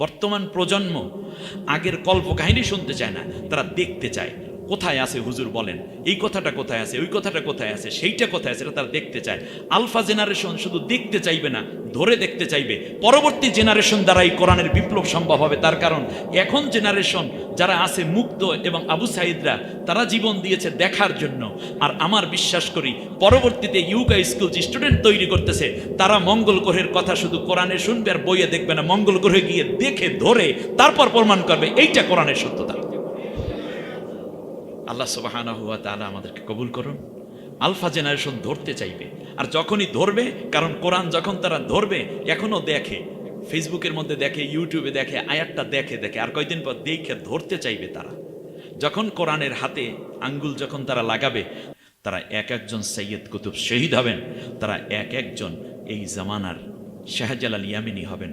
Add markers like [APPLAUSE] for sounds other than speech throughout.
বর্তমান প্রজন্ম আগের কল্প কাহিনী শুনতে চায় না তারা দেখতে চায়। কোথায় আছে হুজুর বলেন? এই কথাটা কোথায় আছে? ওই কথাটা কোথায় আছে? সেইটা কোথায় আছে? এটা তারা দেখতে চায়। আলফা জেনারেশন শুধু দেখতে চাইবে না, ধরে দেখতে চাইবে। পরবর্তী জেনারেশন দ্বারা এই কোরআনের বিপ্লব সম্ভব হবে। তার কারণ, এখন জেনারেশন যারা আছে মুক্ত এবং আবু সাইদরা, তারা জীবন দিয়েছে দেখার জন্য। আর আমার বিশ্বাস করি, পরবর্তীতে ইউকা স্কুল যে স্টুডেন্ট তৈরি করতেছে, তারা মঙ্গল গ্রহের কথা শুধু কোরআনে শুনবে আর বইয়ে দেখবে না। মঙ্গল গ্রহে গিয়ে দেখে, ধরে, তারপর প্রমাণ করবে, এইটা কোরআনের সত্যতা। আল্লাহ সুবাহানা হুয়া তাআলা আমাদেরকে কবুল করুন। আলফা জেনারেশন ধরতে চাইবে। আর যখনই ধরবে, কারণ কোরআন যখন তারা ধরবে, এখনও দেখে, ফেসবুকের মধ্যে দেখে, ইউটিউবে দেখে, আয়াতটা দেখে দেখে, আর কয়দিন পর দেখে ধরতে চাইবে তারা। যখন কোরআনের হাতে আঙ্গুল যখন তারা লাগাবে, তারা এক একজন সৈয়দ কুতুব শহীদ হবেন, তারা এক একজন এই জামানার শাহজালাল ইয়ামিনী হবেন,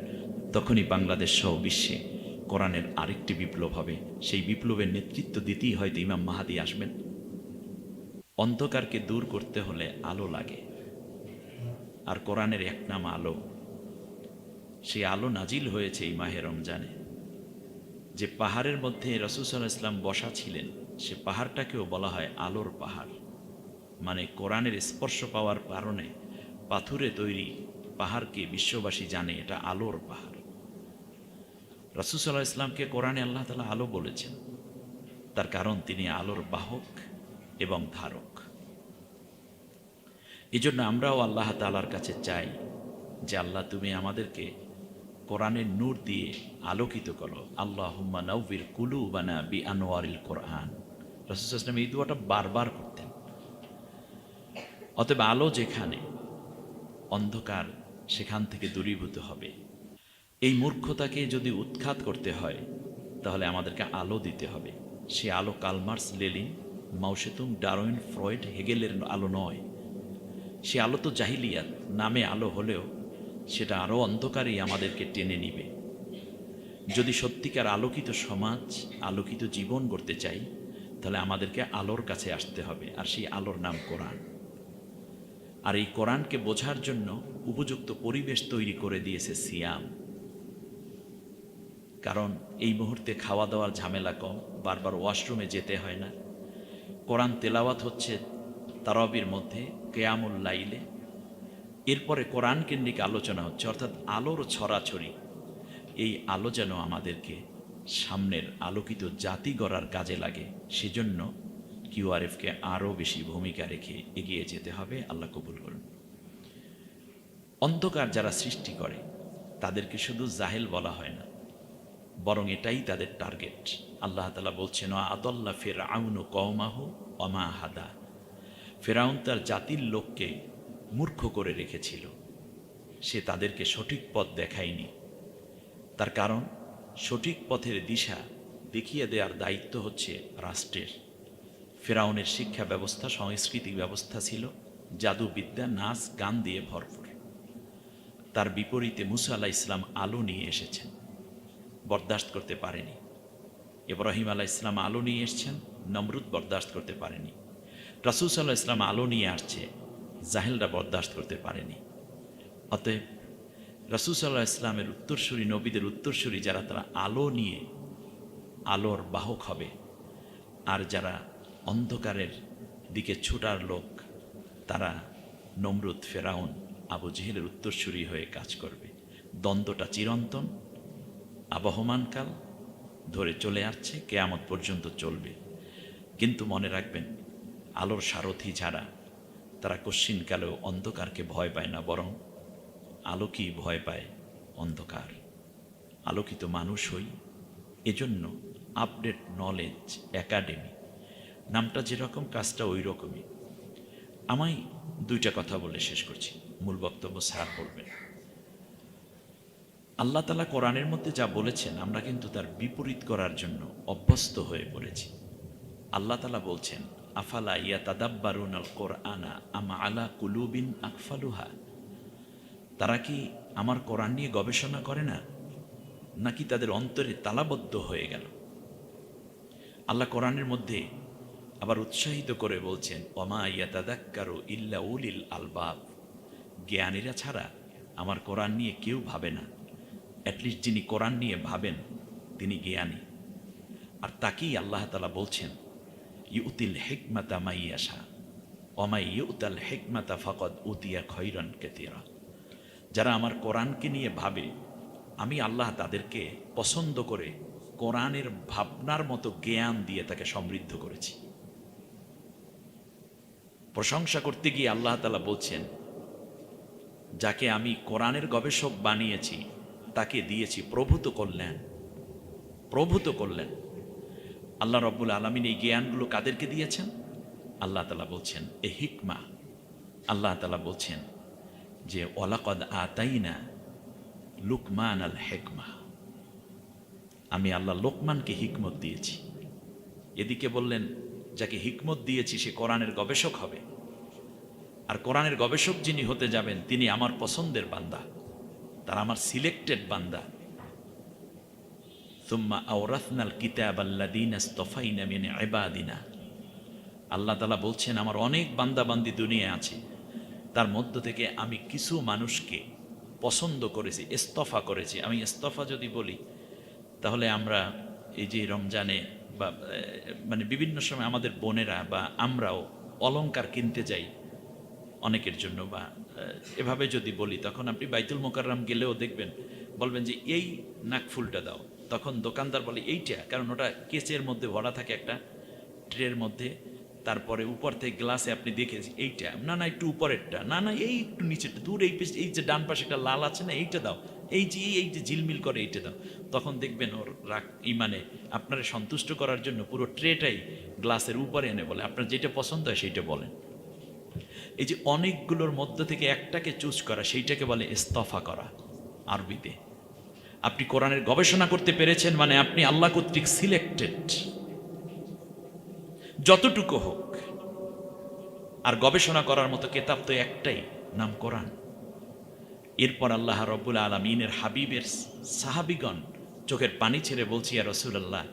তখনই বাংলাদেশ সহ বিশ্বে কোরআনের আরেকটি বিপ্লব হবে। সেই বিপ্লবের নেতৃত্ব দিতেই হয়তো ইমাম মাহাদি আসবেন। অন্ধকারকে দূর করতে হলে আলো লাগে। আর কোরআনের এক নাম আলো। সেই আলো নাজিল হয়েছে এই মাহে রমজানে। যে পাহাড়ের মধ্যে রসুসাল্লাহ ইসলাম বসা ছিলেন, সে পাহাড়টাকেও বলা হয় আলোর পাহাড়। মানে কোরআনের স্পর্শ পাওয়ার কারণে পাথুরে তৈরি পাহাড়কে বিশ্ববাসী জানে, এটা আলোর পাহাড়। রসুসাল্লাহ ইসলামকে কোরআনে আল্লাহ তালা আলো বলেছেন। তার কারণ তিনি আলোর বাহক এবং ধারক। এই জন্য আমরাও আল্লাহ তালার কাছে চাই যে, আল্লাহ তুমি আমাদেরকে কোরআনের নূর দিয়ে আলোকিত করো। আল্লাহ হুম্মা নৌবির কুলু বানা বি আনোয়ারিল কোরআন রসুল ইসলাম এই দুয়াটা বারবার করতেন। অতএব আলো যেখানে, অন্ধকার সেখান থেকে দূরীভূত হবে। এই মূর্খতাকে যদি উৎখাত করতে হয়, তাহলে আমাদেরকে আলো দিতে হবে। সে আলো Karl Marx, Lenin Mao Tse tung Darwin, Freud, হেগেলের আলো নয়। সে আলো তো জাহিলিয়াত, নামে আলো হলেও সেটা আরও অন্ধকারেই আমাদেরকে টেনে নিবে। যদি সত্যিকার আলোকিত সমাজ, আলোকিত জীবন করতে চাই, তাহলে আমাদেরকে আলোর কাছে আসতে হবে, আর সেই আলোর নাম কোরআন। আর এই কোরআনকে বোঝার জন্য উপযুক্ত পরিবেশ তৈরি করে দিয়েছে সিয়াম। কারণ এই মুহূর্তে খাওয়া দাওয়ার ঝামেলা কম, বারবার ওয়াশরুমে যেতে হয় না। কোরআন তেলাওয়াত হচ্ছে তারবির মধ্যে, কেয়ামুল লাইলে। এরপরে কোরআন কেন্দ্রিক আলোচনা হচ্ছে, অর্থাৎ আলোর ছড়াছড়ি। এই আলো যেন আমাদেরকে সামনের আলোকিত জাতি গড়ার কাজে লাগে, সেজন্য কিউআরএফকে আরও বেশি ভূমিকা রেখে এগিয়ে যেতে হবে। আল্লাহ কবুল করুন। অন্ধকার যারা সৃষ্টি করে, তাদেরকে শুধু জাহেল বলা হয় না। বরং এটাই তাদের টার্গেট আল্লাহ তালা বলছেন আদল্লা ফের আউনু কৌমাহু অমা হাদা। ফেরাউন তার জাতির লোককে মূর্খ করে রেখেছিল। সে তাদেরকে সঠিক পথ দেখায়নি। তার কারণ, সঠিক পথের দিশা দেখিয়ে দেওয়ার দায়িত্ব হচ্ছে রাষ্ট্রের। ফেরাউনের শিক্ষা ব্যবস্থা, সাংস্কৃতিক ব্যবস্থা ছিল। জাদুবিদ্যা, নাচ, গান দিয়ে ভরপুর। তার বিপরীতে মুসা আলাহ ইসলাম আলো নিয়ে এসেছেন। বরদাস্ত করতে পারেনি। ইব্রাহিম আলাহ ইসলাম আলো নিয়ে এসছেন, নমরুদ বরদাস্ত করতে পারেনি। রাসুল সাল্লাহ ইসলাম আলো নিয়ে আসছে, জাহেলরা বরদাস্ত করতে পারেনি। অতএব রাসুল সাল্লাহ ইসলামের উত্তরসূরি, নবীদের উত্তরসূরি যারা, তারা আলো নিয়ে আলোর বাহক হবে। আর যারা অন্ধকারের দিকে ছুটার লোক, তারা নমরুদ, ফেরাউন, আবু জেহেলের উত্তরসূরি হয়ে কাজ করবে। দ্বন্দ্বটা চিরন্তন আবহমানকাল ধরে চলে আসছে, কেয়ামত পর্যন্ত চলবে। কিন্তু মনে রাখবেন, আলোর সারথি ছাড়া তারা কশ্চিনকালেও অন্ধকারকে ভয় পায় না, বরং আলোকই ভয় পায় অন্ধকার। আলোকিত মানুষ হই, এজন্য আপডেট নলেজ একাডেমি নামটা যেরকম, কাজটা ওই রকমই আমায় দুইটা কথা বলে শেষ করছি। মূল বক্তব্য স্যার বলবেন। আল্লাহ তালা কোরআনের মধ্যে যা বলেছেন, আমরা কিন্তু তার বিপরীত করার জন্য অভ্যস্ত হয়ে পড়েছি। আল্লাহ তালা বলছেন, আফালা ইয়া তাদাব্বারুন আল কোরআনা আমা আলা কুলুবিন আকফালুহা? তারা কি আমার কোরআন নিয়ে গবেষণা করে না? নাকি তাদের অন্তরে তালাবদ্ধ হয়ে গেল? আল্লাহ কোরআনের মধ্যে আবার উৎসাহিত করে বলছেন অমা ইয়া তাদাক্কারু ইল্লা উলিল আলবাব। জ্ঞানীরা ছাড়া আমার কোরআন নিয়ে কেউ ভাবে না। অ্যাটলিস্ট যিনি কোরআন নিয়ে ভাবেন, তিনি জ্ঞানী। আর তাকেই আল্লাহ তালা বলছেন, ইউতিল হেকমাতা মাইয়াশা অমাই ইউতাল হেকমাতা ফকদ উতিয়া খৈরন কেতিরা যারা আমার কোরআনকে নিয়ে ভাবে, আমি আল্লাহ তাদেরকে পছন্দ করে কোরআনের ভাবনার মতো জ্ঞান দিয়ে তাকে সমৃদ্ধ করেছি। প্রশংসা করতে গিয়ে আল্লাহ তালা বলছেন, যাকে আমি কোরআনের গবেষক বানিয়েছি তাকে দিয়েছি, প্রভূত কল্যাণ। প্রভূত কল্যাণ। আল্লাহ রব্বুল আলমিন এই জ্ঞানগুলো কাদেরকে দিয়েছেন? আল্লাহ তালা বলছেন, এ হিকমা। আল্লাহ তালা বলছেন যে ওলাকদ আতাইনা লুকমান আল হেকমা। আমি আল্লাহ লোকমানকে হিকমত দিয়েছি। এদিকে বললেন, যাকে হিকমত দিয়েছি সে কোরআনের গবেষক হবে। আর কোরআনের গবেষক যিনি হতে যাবেন, তিনি আমার পছন্দের বান্দা। তার আমার সিলেক্টেড বান্দা। তুম্মা আওরাথনাল কিতাব আল্লাদিন আস্তফাইনা মিনে এবাদিনা আল্লাহ তালা বলছেন, আমার অনেক বান্দাবান্দি দুনিয়া আছে। তার মধ্য থেকে আমি কিছু মানুষকে পছন্দ করেছি, ইস্তফা করেছি। আমি ইস্তফা যদি বলি, তাহলে আমরা এই যে রমজানে বা মানে বিভিন্ন সময় আমাদের বোনেরা বা আমরাও অলংকার কিনতে যাই। অনেকের জন্য বা এভাবে যদি বলি, তখন আপনি বাইতুল মোকাররাম গেলেও দেখবেন, বলবেন যে এই নাকফুলটা দাও। তখন দোকানদার বলে, এইটা? কারণ ওটা কেচের মধ্যে ভরা থাকে একটা ট্রের মধ্যে। তারপরে উপর থেকে গ্লাসে আপনি দেখেছি এইটা। না না, একটু উপরেরটা। না না, এই একটু নিচেরটা। দূর এই পিস এই যে ডান পাশে একটা লাল আছে না, এইটা দাও। এই যে এই- যে ঝিলমিল করে এইটা দাও। তখন দেখবেন ওর রাগ ই মানে আপনারা সন্তুষ্ট করার জন্য পুরো ট্রেটাই গ্লাসের উপরে এনে বলে। আপনার যেটা পছন্দ হয় সেইটা বলেন। এই যে অনেকগুলোর মধ্য থেকে একটাকে চুজ করা, সেইটাকে বলে ইস্তফা করা আরবিতে। আপনি কোরআনের গবেষণা করতে পেরেছেন মানে আপনি আল্লাহ কর্তৃক সিলেক্টেড যতটুকু হোক, আর গবেষণা করার মতো কেতাব তো একটাই, নাম কোরআন। এরপর আল্লাহ রব্বুল আলমিনের হাবিবের সাহাবিগণ চোখের পানি ছেড়ে বলছি আর রসুলাল্লাহ,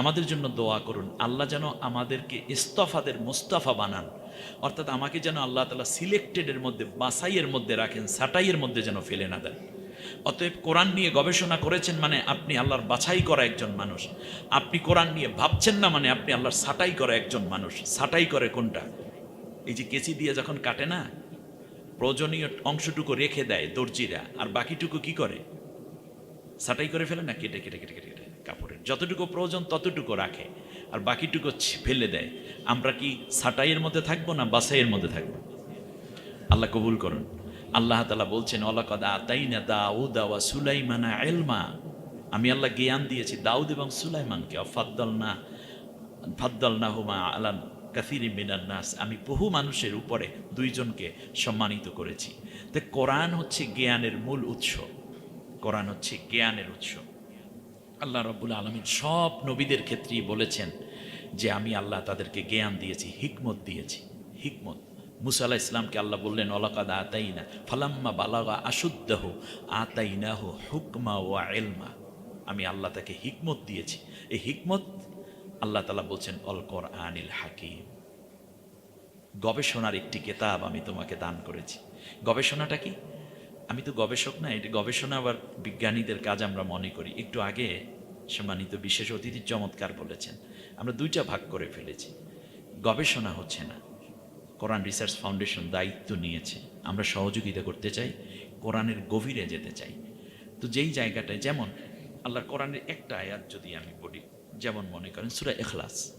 আমাদের জন্য দোয়া করুন। আল্লাহ যেন আমাদেরকে ইস্তফাদের মুস্তাফা বানান। অর্থাৎ আমাকে যেন আল্লাহ তালা সিলেক্টেডের মধ্যে বাসাইয়ের মধ্যে রাখেন সাটাইয়ের মধ্যে যেন ফেলে না দেন। অতএব কোরআন নিয়ে গবেষণা করেছেন মানে আপনি আল্লাহর বাছাই করা একজন মানুষ। আপনি কোরআন নিয়ে ভাবছেন না মানে আপনি আল্লাহর সাটাই করা একজন মানুষ। সাটাই করে কোনটা? এই যে কেচি দিয়ে যখন কাটে না, প্রয়োজনীয় অংশটুকু রেখে দেয় দর্জিরা, আর বাকিটুকু কি করে? সাটাই করে ফেলে না, কেটে কেটে কেটে কেটে কেটে, কাপড়ের। যতটুকু প্রয়োজন ততটুকু রাখে। আর বাকিটুকু ফেলে দেয়। আমরা কি সাটাইয়ের মধ্যে থাকব না বাসাইয়ের মধ্যে থাকব? আল্লাহ কবুল করুন। আল্লাহ তালা বলছেন অলাকদ আতাইনা দাউদা সুলাইমানা এলমা আমি আল্লাহ জ্ঞান দিয়েছি দাউদ এবং সুলাইমানকে। ফাদ্দল না না হুমা আলান কাসিরি নাস। আমি বহু মানুষের উপরে দুইজনকে সম্মানিত করেছি। তো কোরআন হচ্ছে জ্ঞানের মূল উৎস। কোরআন হচ্ছে জ্ঞানের উৎস। আল্লাহ রব্বুল আলমিন সব নবীদের ক্ষেত্রেই বলেছেন যে আমি আল্লাহ তাদেরকে জ্ঞান দিয়েছি, হিকমত দিয়েছি। হিকমত। মুসা আলাহ ইসলামকে আল্লাহ বললেন, অলাকাদ আতাইনা, ফালাম্মা বালাগা আশুদ্দাহ, আতাইনাহ হুকমা ওয়া এলমা আমি আল্লাহ তাকে হিকমত দিয়েছি। এই হিকমত আল্লাহ তালা বলছেন অলকর আনিল হাকিম। গবেষণার একটি কেতাব আমি তোমাকে দান করেছি। গবেষণাটা কি? আমি তো গবেষক না, এটা গবেষণা আবার বিজ্ঞানীদের কাজ আমরা মনে করি। একটু আগে সম্মানিত বিশেষ অতিথি চমৎকার বলেছেন। আমরা দুইটা ভাগ করে ফেলেছি। গবেষণা হচ্ছে না। কোরআন রিসার্চ ফাউন্ডেশন দায়িত্ব নিয়েছে। আমরা সহযোগিতা করতে চাই, কোরআনের গভীরে যেতে চাই। তো যেই জায়গাটায়, যেমন আল্লাহর কোরআনের একটা আয়াত যদি আমি বলি যেমন মনে করেন সুরা এখলাস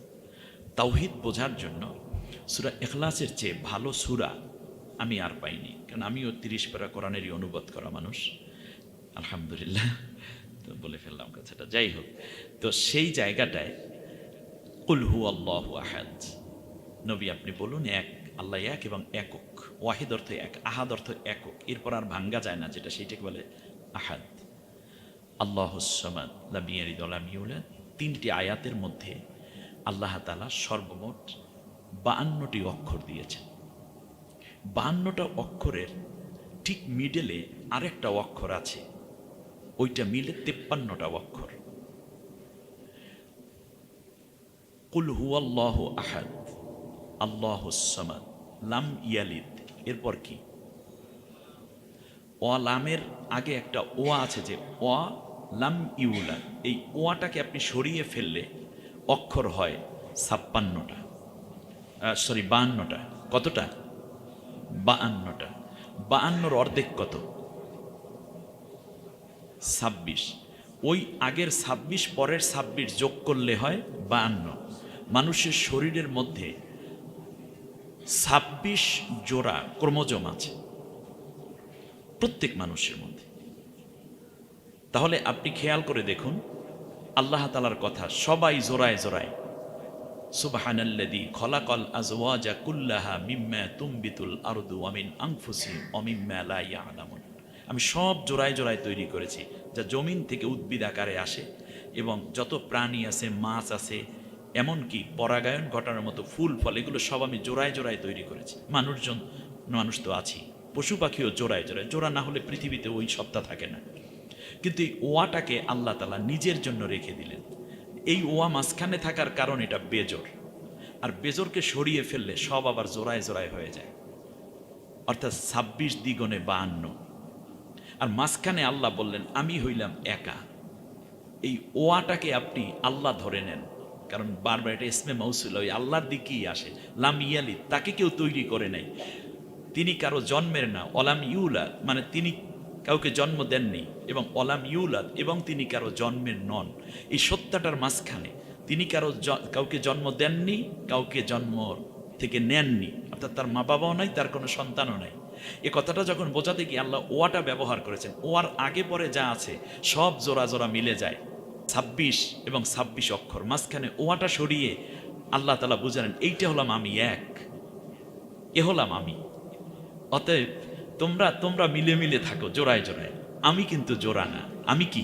তাওহিদ বোঝার জন্য সুরা এখলাসের চেয়ে ভালো সুরা আমি আর পাইনি। কারণ আমিও তিরিশ পারা কোরআনেরই অনুবাদ করা মানুষ। আলহামদুলিল্লাহ। বলে ফেললাম কথাটা যাই হোক। তো সেই জায়গাটায় কুলহু আল্লাহ আহাদ। নবী আপনি বলুন এক, আল্লাহ এক এবং একক। ওয়াহিদ অর্থ এক, আহাদ অর্থ একক। এরপর আর ভাঙ্গা যায় না, যেটা সেইটাকে বলে আহাদ। আল্লাহ সমাদ তিনটি আয়াতের মধ্যে আল্লাহ তালা সর্বমোট বায়ান্নটি অক্ষর দিয়েছেন। বাহান্নটা অক্ষরের ঠিক মিডেলে আরেকটা অক্ষর আছে ওইটা মিলে তেপ্পান্নটা অক্ষর। কুল হুয়াল্লাহ আহাদ, আল্লাহ সামাদ, লাম ইয়ালিদ। এরপর কি? অ লামের আগে একটা ও আছে যে অ লাম ইউলা এই ওয়াটাকে আপনি সরিয়ে ফেললে অক্ষর হয় ছাপ্পান্নটা সরি বাহান্নটা কতটা? বাহান্নটা বাহান্নর অর্ধেক কত? ছাব্বিশ। ওই আগের ছাব্বিশ, পরের ছাব্বিশ যোগ করলে হয় বাহান্ন। মানুষের শরীরের মধ্যে ছাব্বিশ জোড়া ক্রোমোজোম আছে। প্রত্যেক মানুষের মধ্যে। তাহলে আপনি খেয়াল করে দেখুন, আল্লাহ তালার কথা সবাই জোড়ায় জোড়ায়, সুবহানাল্লাযী খলাকাল আজওয়াজা কুল্লাহা মিম্মা তুমবিতুল আরদু ওয়া মিন আনফুসিহিম ওয়া মিম্মা লা ইয়ালামুন। আমি সব জোড়ায় জোড়ায় তৈরি করেছি, যা জমিন থেকে উদ্ভিদ আকারে আসে এবং যত প্রাণী আছে, মাছ আছে, এমনকি পরাগায়ন ঘটানোর মতো ফুল, ফল, এগুলো সব আমি জোড়ায় জোড়ায় তৈরি করেছি। মানুষজন, মানুষ তো আছি। পশু পাখিও জোড়ায় জোড়ায়, জোড়া না হলে পৃথিবীতে ওই সত্তা থাকে না। কিন্তু এই ওয়াটাকে আল্লাহ তালা নিজের জন্য রেখে দিলেন। এই ওয়া মাঝখানে থাকার কারণ এটা বেজোর আর বেজোরকে সরিয়ে ফেললে সব আবার জোড়ায় জোড়ায় হয়ে যায়। অর্থাৎ ছাব্বিশ দ্বিগুণে বাহান্ন। আর মাঝখানে আল্লাহ বললেন, আমি হইলাম একা। এই ওয়াটাকে আপনি আল্লাহ ধরে নেন। কারণ বারবার এটা ইসমে মৌসুল ওই আল্লাহর দিকেই আসে। লাম ইয়ালি তাকে কেউ তৈরি করে নাই। তিনি কারও জন্মের না। অলাম ইউলাদ মানে তিনি কাউকে জন্ম দেননি। এবং অলাম ইউলাদ, এবং তিনি কারও জন্মের নন। এই সত্যাটার মাঝখানে তিনি কারও কাউকে জন্ম দেননি, কাউকে জন্ম থেকে নেননি। অর্থাৎ তার মা বাবাও নাই, তার কোনো সন্তানও নাই। এ কথাটা যখন বোঝাতে গিয়ে আল্লাহ ওয়াটা ব্যবহার করেছেন, ওয়ার আগে পরে যা আছে সব জোড়া জোড়া মিলে যায়। ছাব্বিশ এবং ছাব্বিশ অক্ষর, মাঝখানে ওয়াটা সরিয়ে আল্লাহ তালা বুঝালেন, এইটা হলাম আমি এক। এ হলাম আমি। অতএব তোমরা তোমরা মিলে মিলে থাকো, জোড়ায় জোড়ায়। আমি কিন্তু জোড়া না। আমি কি?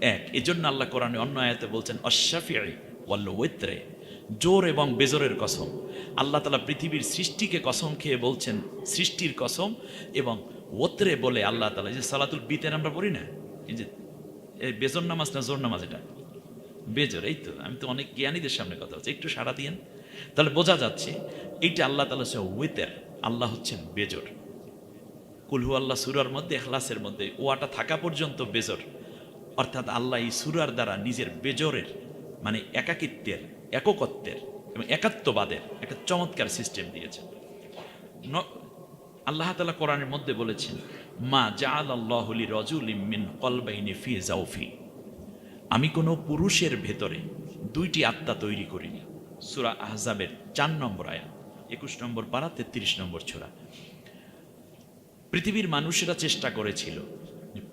এক। এজন্য আল্লাহ কোরআনে অন্য আয়াতে বলছেন অশ্বাফিয়াই ওয়াল্ল ওয়েত্রে জোর এবং বেজোরের কসম। আল্লাহ তালা পৃথিবীর সৃষ্টিকে কসম খেয়ে বলছেন, সৃষ্টির কসম এবং ওত্রে বলে আল্লাহ তালা যে সালাতুল বিতেন আমরা পড়ি না? এই যে, এই বেজর নামাজ না জোর নামাজ এটা? বেজর, এই তো। আমি তো অনেক জ্ঞানীদের সামনে কথা হচ্ছে একটু সাড়া দিয়েন। তাহলে বোঝা যাচ্ছে, এইটা আল্লাহ তালা হচ্ছে ওয়েতের, আল্লাহ হচ্ছেন বেজর। কুলহু আল্লাহ সুরার মধ্যে এখলাসের মধ্যে, ওয়াটা থাকা পর্যন্ত বেজর। অর্থাৎ আল্লাহ এই সুরার দ্বারা নিজের বেজরের মানে একাকিত্বের এককত্বের এবং একাত্মবাদের একটা চমৎকার সিস্টেম দিয়েছেন। আল্লাহ তালা কোরআনের মধ্যে বলেছেন, মা জাআল আল্লাহলি রজুল মিন কলবাইনে ফি জাউফি আমি কোনো পুরুষের ভেতরে দুইটি আত্মা তৈরি করিনি। সুরা আহজাবের চার নম্বর আয়া একুশ নম্বর পারা, তেত্রিশ নম্বর ছোড়া পৃথিবীর মানুষেরা চেষ্টা করেছিল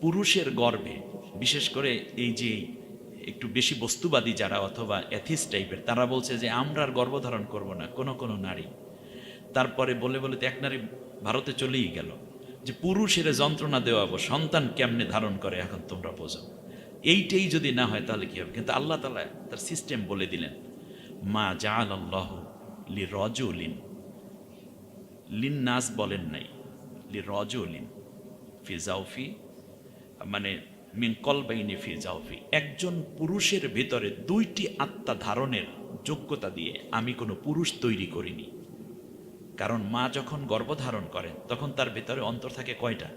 পুরুষের গর্ভে, বিশেষ করে এই যে একটু বেশি বস্তুবাদী যারা অথবা অ্যাথিস টাইপের, তারা বলছে যে আমরা আর গর্ভধারণ করব না, কোনো কোনো নারী। তারপরে বলে বলে তো এক নারী ভারতে চলেই গেল। যে পুরুষের যন্ত্রণা দেওয়াবো সন্তান কেমনে ধারণ করে এখন তোমরা বোঝো। এইটাই যদি না হয় তাহলে কি হবে? কিন্তু আল্লাহ তালা তার সিস্টেম বলে দিলেন, মা জাল আল্লাহ লি রজুলিন লিন নাস বলেন নাই লি রজুলিন ফি জাউফি মানে মিন কলবাইনি ফি জাউফি একজন পুরুষের ভিতরে দুইটি আত্মা ধারণের যোগ্যতা দিয়ে আমি কোনো পুরুষ তৈরি করিনি। কারণ মা যখন গর্ভধারণ করেন, তখন তার ভেতরে অন্তর থাকে কয়টা?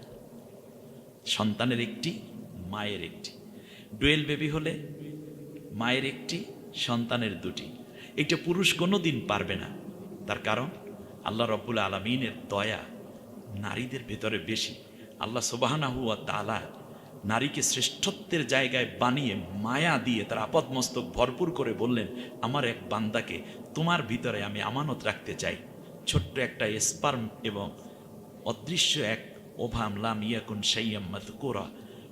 সন্তানের একটি, মায়ের একটি। ডুয়েল বেবি হলে মায়ের একটি, সন্তানের দুটি। এটা পুরুষ কোনো দিন পারবে না। তার কারণ, আল্লাহ রব্বুল আলমিনের দয়া নারীদের ভেতরে বেশি। আল্লাহ সোবাহানাহু তালা নারীকে শ্রেষ্ঠত্বের জায়গায় বানিয়ে মায়া দিয়ে তার আপদমস্তক ভরপুর করে বললেন, আমার এক বান্দাকে তোমার ভিতরে আমি আমানত রাখতে চাই। ছোট্ট একটা স্পার্ম এবং অদৃশ্য এক ওভাম লাম ইয়াকুন সাইয়াম কোরা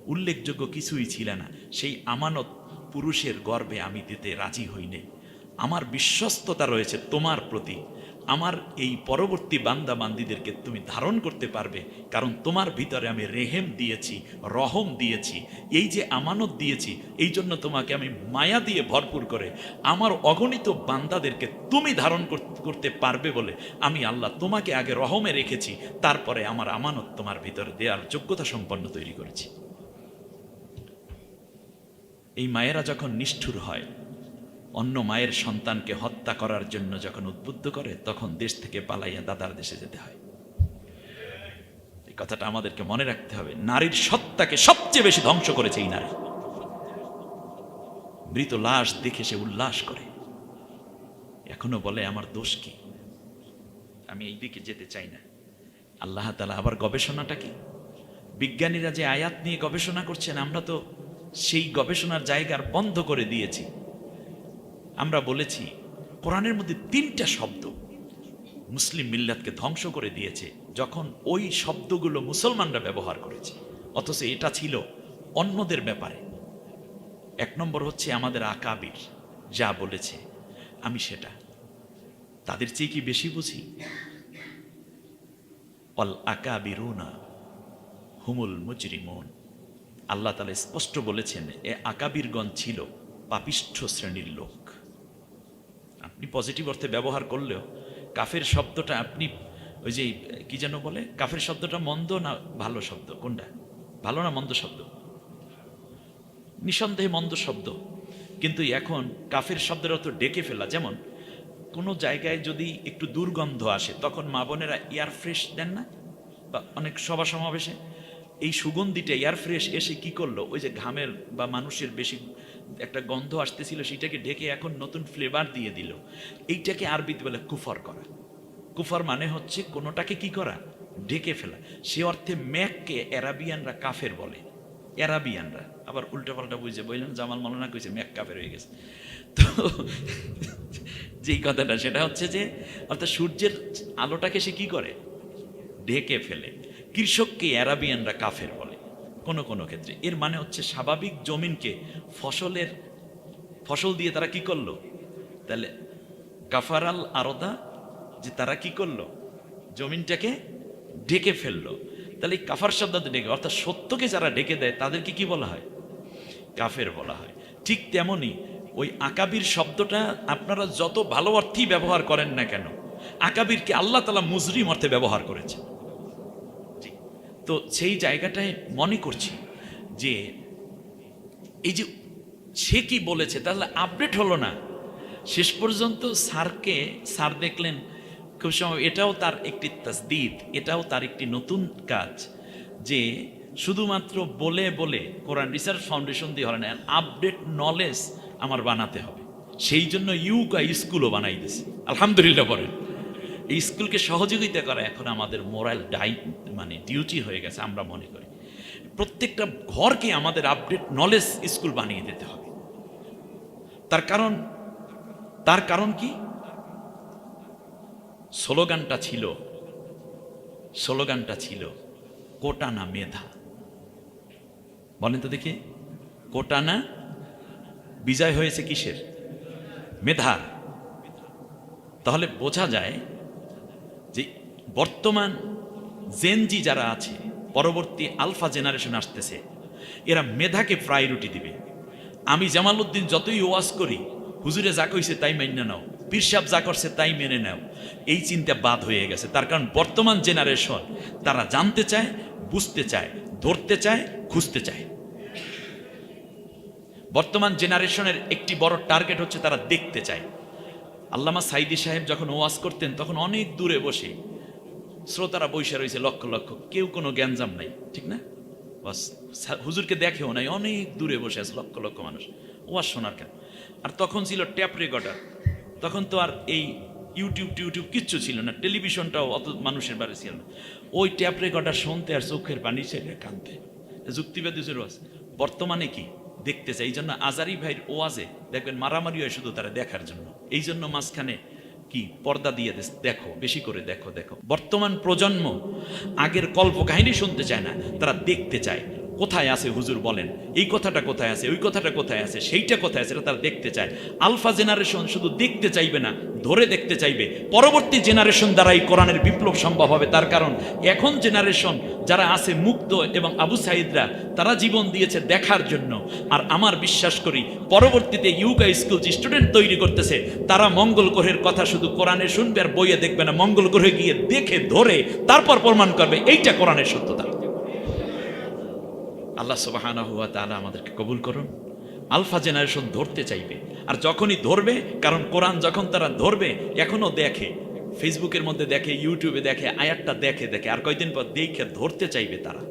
উল্লেখযোগ্য কিছুই ছিল না। সেই আমানত পুরুষের গর্ভে আমি দিতে রাজি হইনে আমার বিশ্বস্ততা রয়েছে তোমার প্রতি। আমার এই পরবর্তী বান্দা বান্দিদেরকে তুমি ধারণ করতে পারবে, কারণ তোমার ভিতরে আমি রেহেম দিয়েছি, রহম দিয়েছি, এই যে আমানত দিয়েছি, এই জন্য তোমাকে আমি মায়া দিয়ে ভরপুর করে আমার অগণিত বান্দাদেরকে তুমি ধারণ করতে পারবে বলে আমি আল্লাহ তোমাকে আগে রহমে রেখেছি, তারপরে আমার আমানত তোমার ভিতরে দেওয়ার যোগ্যতা সম্পন্ন তৈরি করেছি। এই মায়েরা যখন নিষ্ঠুর হয় অন্য মায়ের সন্তানকে হত্যা করার জন্য যখন উদ্বুদ্ধ করে, তখন দেশ থেকে পালাইয়া দাদার দেশে যেতে হয়। এই কথাটা আমাদেরকে মনে রাখতে হবে। নারীর সত্তাকে সবচেয়ে বেশি ধ্বংস করেছে এই নারী। মৃত লাশ দেখে সে উল্লাস করে। এখনও বলে, আমার দোষ কি? আমি এই দিকে যেতে চাই না। আল্লাহ তালা আবার গবেষণাটা কি? বিজ্ঞানীরা যে আয়াত নিয়ে গবেষণা করছেন, আমরা তো সেই গবেষণার জায়গার বন্ধ করে দিয়েছি। আমরা বলেছি, কোরআনের মধ্যে তিনটা শব্দ মুসলিম মিল্লাতকে ধ্বংস করে দিয়েছে, যখন ওই শব্দগুলো মুসলমানরা ব্যবহার করেছে। অথচ এটা ছিল অন্যদের ব্যাপারে। এক নম্বর হচ্ছে আমাদের আকাবির যা বলেছে, আমি সেটা। তাদের চেয়ে কি বেশি বুঝি? অল আকাবিরুনা হুমুল মুজরিমন। আল্লাহ তালা স্পষ্ট বলেছেন, এ আকাবিরগণ ছিল পাপিষ্ঠ শ্রেণির লোক। আপনি পজিটিভ অর্থে ব্যবহার করলেও কাফের শব্দটা আপনি, ওই যে, কি যেন বলে? কাফের শব্দটা মন্দ না ভালো শব্দ? কোনটা? ভালো না মন্দ শব্দ? নিঃসন্দেহে মন্দ শব্দ। কিন্তু এখন কাফের শব্দের অর্থ ডেকে ফেলা, যেমন কোনো জায়গায় যদি একটু দুর্গন্ধ আসে, তখন মা বোনেরা এয়ার ফ্রেশ দেন না? বা অনেক সভা সমাবেশে এই সুগন্ধিটা এয়ার ফ্রেশ এসে কি করল? ওই যে ঘামের বা মানুষের বেশি একটা গন্ধ আসতেছিল, সেটাকে ঢেকে এখন নতুন ফ্লেভার দিয়ে দিল। এইটাকে আরবিতে বলে কুফর করা। কুফর মানে হচ্ছে কোনোটাকে কি করা? ঢেকে ফেলা। সে অর্থে ম্যাককে অ্যারাবিয়ানরা কাফের বলে। অ্যারাবিয়ানরা। আবার উল্টাপাল্টা বুঝে বললেন, জামাল মালানা কইছে, ম্যাক কাফের হয়ে গেছে। তো [LAUGHS] যেই কথাটা, সেটা হচ্ছে যে, অর্থাৎ সূর্যের আলোটাকে সে কি করে? ঢেকে ফেলে। কৃষককে অ্যারাবিয়ানরা কাফের বলে। কোনো কোনো ক্ষেত্রে। এর মানে হচ্ছে স্বাভাবিক জমিনকে ফসলের, ফসল দিয়ে তারা কি করল? তাহলে কাফারাল আরদা, যে তারা কি করল? জমিনটাকে ঢেকে ফেলল। তাহলে এই কাফার শব্দতে ডেকে অর্থাৎ সত্যকে যারা ডেকে দেয়, তাদেরকে কি বলা হয়? কাফের বলা হয়। ঠিক তেমনি ওই আকাবির শব্দটা আপনারা যত ভালো অর্থেই ব্যবহার করেন না কেন, আকাবিরকে আল্লাহ তালা মুজরিম অর্থে ব্যবহার করেছে। তো সেই জায়গাটায় মনে করছি যে এই যে সে কি বলেছে, তাহলে আপডেট হলো না। শেষ পর্যন্ত স্যারকে, স্যার দেখলেন, খুব সময় এটাও তার একটি তাসদিদ, এটাও তার একটি নতুন কাজ যে শুধুমাত্র বলে বলে কোরআন রিসার্চ ফাউন্ডেশন দিয়ে হয় না আপডেট নলেজ আমার বানাতে হবে। সেই জন্য ইউকা স্কুলও বানাই দিয়েছে আলহামদুলিল্লাহ বলেন এই স্কুলকে সহযোগিতা করা এখন আমাদের মোরাল ডাই মানে ডিউটি হয়ে গেছে আমরা মনে করি। প্রত্যেকটা ঘরকে আমাদের আপডেট নলেজ স্কুল বানিয়ে দিতে হবে। তার কারণ তার কারণ কি? স্লোগানটা ছিল স্লোগানটা ছিল, কোটা না মেধা। বলেন তো দেখি, কোটা না বিজয় হয়েছে কিসের? মেধা। তাহলে বোঝা যায় যে বর্তমান জেনজি যারা আছে, পরবর্তী আলফা জেনারেশন আসতেছে, এরা মেধাকে প্রায়োরিটি দিবে। আমি জামালউদ্দিন যতই ওয়াজ করি, হুজুরে যা কইছে তাই মেনে নাও পীরসাব যা করছে তাই মেনে নাও, এই চিন্তা বাদ হয়ে গেছে। তার কারণ বর্তমান জেনারেশন, তারা জানতে চায়, বুঝতে চায়, ধরতে চায়, খুঁজতে চায়। বর্তমান জেনারেশনের একটি বড় টার্গেট হচ্ছে তারা দেখতে চায়। আল্লামা সাইদি সাহেব যখন ওয়াজ করতেন, তখন অনেক দূরে বসে শ্রোতারা বৈশা রয়েছে লক্ষ লক্ষ, কেউ কোনো জ্ঞানজাম নাই, ঠিক না? বাস হুজুরকে দেখেও নাই, অনেক দূরে বসে আছে লক্ষ লক্ষ মানুষ। ওয়াজ শোনার কেন? আর তখন ছিল ট্যাপ রেকর্ডার। তখন তো আর এই ইউটিউব টিউটিউব কিচ্ছু ছিল না, টেলিভিশনটাও অত মানুষের বাড়ি ছিল না। ওই ট্যাপ রেকর্ডার শুনতে আর চোখের পানি ছেড়ে কানতে যুক্তিবাদী ওয়াজ বর্তমানে কি? দেখতে চায় এই জন্য আজারি ভাইয়ের ওয়াজে দেখবেন মারামারি হয় শুধু তারা দেখার জন্য। এই জন্য মাঝখানে কি পর্দা দিয়ে দেখো, বেশি করে দেখো দেখো। বর্তমান প্রজন্ম আগের কল্প কাহিনী শুনতে চায় না, তারা দেখতে চায়। কোথায় আছে হুজুর বলেন? এই কথাটা কোথায় আছে? ওই কথাটা কোথায় আছে? সেইটা কোথায় আছে? তারা দেখতে চায়। আলফা জেনারেশন শুধু দেখতে চাইবে না, ধরে দেখতে চাইবে। পরবর্তী জেনারেশন দ্বারা এই কোরআনের বিপ্লব সম্ভব হবে। তার কারণ, এখন জেনারেশন যারা আছে মুক্ত এবং আবু সাইদরা, তারা জীবন দিয়েছে দেখার জন্য। আর আমার বিশ্বাস করি, পরবর্তীতে ইউকা স্কুল যে স্টুডেন্ট তৈরি করতেছে, তারা মঙ্গল গ্রহের কথা শুধু কোরআনে শুনবে আর বইয়ে দেখবে না। মঙ্গল গ্রহে গিয়ে দেখে, ধরে, তারপর প্রমাণ করবে, এইটা কোরআনের সত্যতা। আল্লাহ সুবাহানা হুয়া তাআলা আমাদেরকে কবুল করুন। আলফা জেনারেশন ধরতে চাইবে, আর যখনই ধরবে, কারণ কোরআন যখন তারা ধরবে, এখনও দেখে, ফেসবুকের মধ্যে দেখে, ইউটিউবে দেখে, আয়াতটা দেখে দেখে, আর কয়দিন পর দেখে ধরতে চাইবে তারা।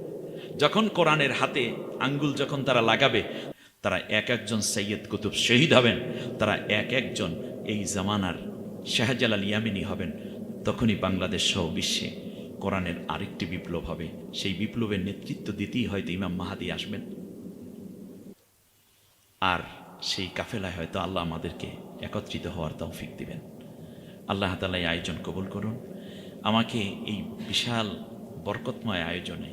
যখন কোরআনের হাতে আঙ্গুল যখন তারা লাগাবে, তারা এক একজন সৈয়দ কুতুব শহীদ হবেন, তারা এক একজন এই জামানার শাহজালাল ইয়ামিনী হবেন, তখনই বাংলাদেশ সহ বিশ্বে কোরআনের আরেকটি বিপ্লব হবে। সেই বিপ্লবের নেতৃত্ব দিতেই হয়তো ইমাম মাহাদি আসবেন। আর সেই কাফেলায় হয়তো আল্লাহ আমাদেরকে একত্রিত হওয়ার তৌফিক দিবেন। আল্লাহ তালা এই আয়োজন কবুল করুন। আমাকে এই বিশাল বরকতময় আয়োজনে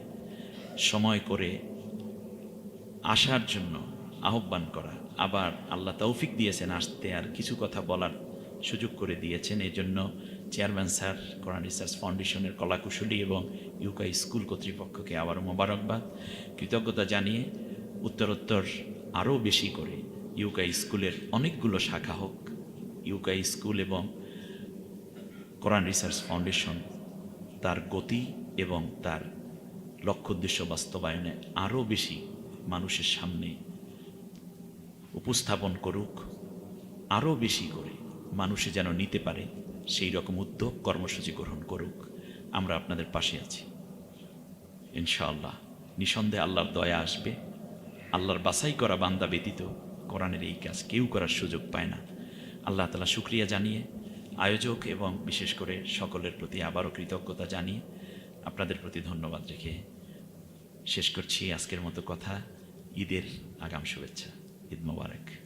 সময় করে আসার জন্য আহ্বান করা। আবার আল্লাহ তৌফিক দিয়েছেন আসতে আর কিছু কথা বলার সুযোগ করে দিয়েছেন। এই জন্য চেয়ারম্যান স্যার, কোরআন রিসার্চ ফাউন্ডেশনের কলাকুশলী এবং ইউকাই স্কুল কর্তৃপক্ষকে আবারও মোবারকবাদ। কৃতজ্ঞতা জানিয়ে উত্তরোত্তর আরও বেশি করে ইউকাই স্কুলের অনেকগুলো শাখা হোক ইউকাই স্কুল এবং কোরআন রিসার্চ ফাউন্ডেশন তার গতি এবং তার লক্ষ্য উদ্দেশ্য বাস্তবায়নে আরও বেশি মানুষের সামনে উপস্থাপন করুক, আরও বেশি করে মানুষে যেন নিতে পারে। সেই রকম উদ্যোগ কর্মসূচি গ্রহণ করুক। আমরা আপনাদের পাশে আছি। ইনশাআল্লাহ, নিঃসন্দেহে আল্লাহর দয়া আসবে। আল্লাহর বাছাই করা বান্দা ব্যতীত কোরআনের এই কাজ কেউ করার সুযোগ পায় না। আল্লাহ তালা শুক্রিয়া জানিয়ে, আয়োজক এবং বিশেষ করে সকলের প্রতি আবারও কৃতজ্ঞতা জানিয়ে আপনাদের প্রতি ধন্যবাদ রেখে শেষ করছি আজকের মতো কথা। ঈদের আগাম শুভেচ্ছা। ঈদ মোবারক।